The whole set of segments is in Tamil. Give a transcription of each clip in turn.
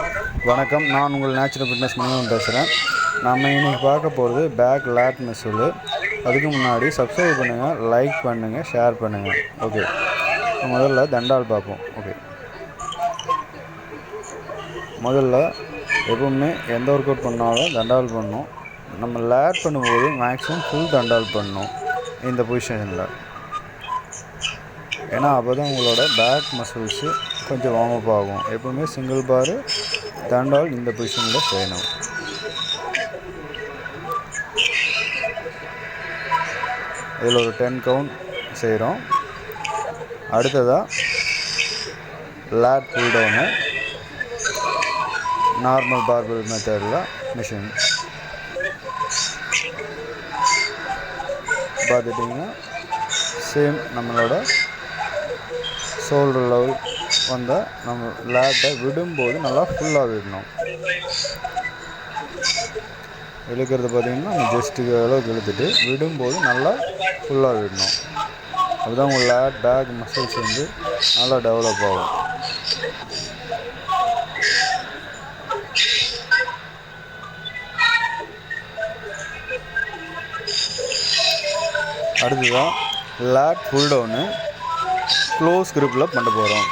வணக்கம். நான் உங்கள் நேச்சுரல் ஃபிட்னஸ் மணிவன் பேசுகிறேன் நம்ம இன்றைக்கி பார்க்க போகிறது பேக் லேட் மிஸ்ஸுலு அதுக்கு முன்னாடி சப்ஸ்கிரைப் பண்ணுங்கள் லைக் பண்ணுங்கள் ஷேர் பண்ணுங்கள் ஓகே முதல்ல தண்டால் பார்ப்போம். ஓகே முதல்ல எப்பவுமே எந்த ஒர்க் அவுட் பண்ணாலும் தண்டால் பண்ணணும் நம்ம லேட் பண்ணும்போது மேக்ஸிமம் ஃபுல் தண்டால் பண்ணணும் இந்த பொசிஷனில் ஏன்னா அப்போ தான் உங்களோட பேக் மசில்ஸு கொஞ்சம் வார்ம் அப் ஆகும். எப்பவுமே சிங்கிள் பாரு தாண்டால் இந்த பொசிஷனில் செய்யணும் இதில் ஒரு டென் கவுண்ட் செய்கிறோம். அடுத்ததாக lat pull down normal barbell மெத்தடில் மிஷின் பார்த்துட்டிங்கன்னா சேம் நம்மளோட ஷோல்டர் லெவல் வந்தால் நம்ம லேட்டை விடும்போது நல்லா ஃபுல்லாக விடணும். இழுக்கிறது பார்த்திங்கன்னா நம்ம ஜஸ்ட்டுக்கு அளவுக்கு இழுத்துட்டு விடும்போது நல்லா ஃபுல்லாக விடணும். அதுதான் உங்கள் லேட் பேக் மசில்ஸ் வந்து நல்லா டெவலப் ஆகும். அடுத்ததான் லேட் ஃபுல் டவுனு க்ளோஸ் குரூப்பில் பண்ண போகிறோம்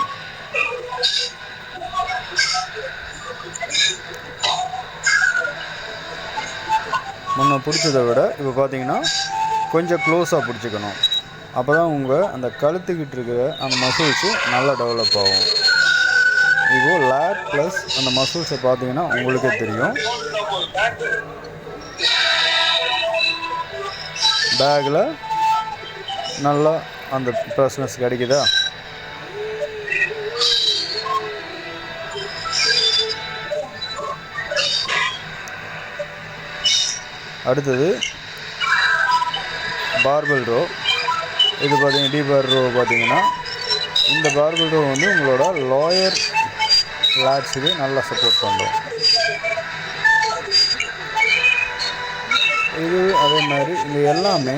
முன்ன பிடிச்சதை விட இப்போ பார்த்தீங்கன்னா கொஞ்சம் க்ளோஸாக பிடிச்சிக்கணும். அப்போ தான் உங்கள் அந்த கழுத்துக்கிட்டு இருக்கிற அந்த மசில்ஸு நல்லா டெவலப் ஆகும். இப்போது லேட் ப்ளஸ் அந்த மசில்ஸை பார்த்தீங்கன்னா உங்களுக்கே தெரியும். பேக்கில் நல்லா அந்த பர்சனஸ் கிடைக்குதா? அடுத்தது பார்பல் ரோ இது பார்த்தீங்கன்னா டீபர் ரோ பார்த்தீங்கன்னா இந்த பார்பல் ரோ வந்து உங்களோட லோயர் லேட்ஸுக்கு நல்லா சப்போர்ட் பண்ணுறோம் இது அதே மாதிரி இது எல்லாமே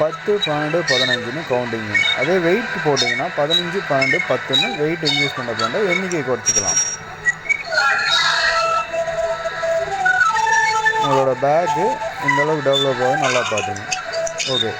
பத்து பன்னெண்டு பதினஞ்சுன்னு கவுண்டிங் அதே வெயிட் போட்டிங்கன்னா பதினஞ்சு பன்னெண்டு பத்துன்னு வெயிட் இன்க்ரீஸ் பண்ண பண்ண எண்ணிக்கை குறைச்சிக்கலாம். உங்களோட பேக்கு இந்தளவுக்கு டெவலப் ஆகும் நல்லா பார்த்துங்க. ஓகே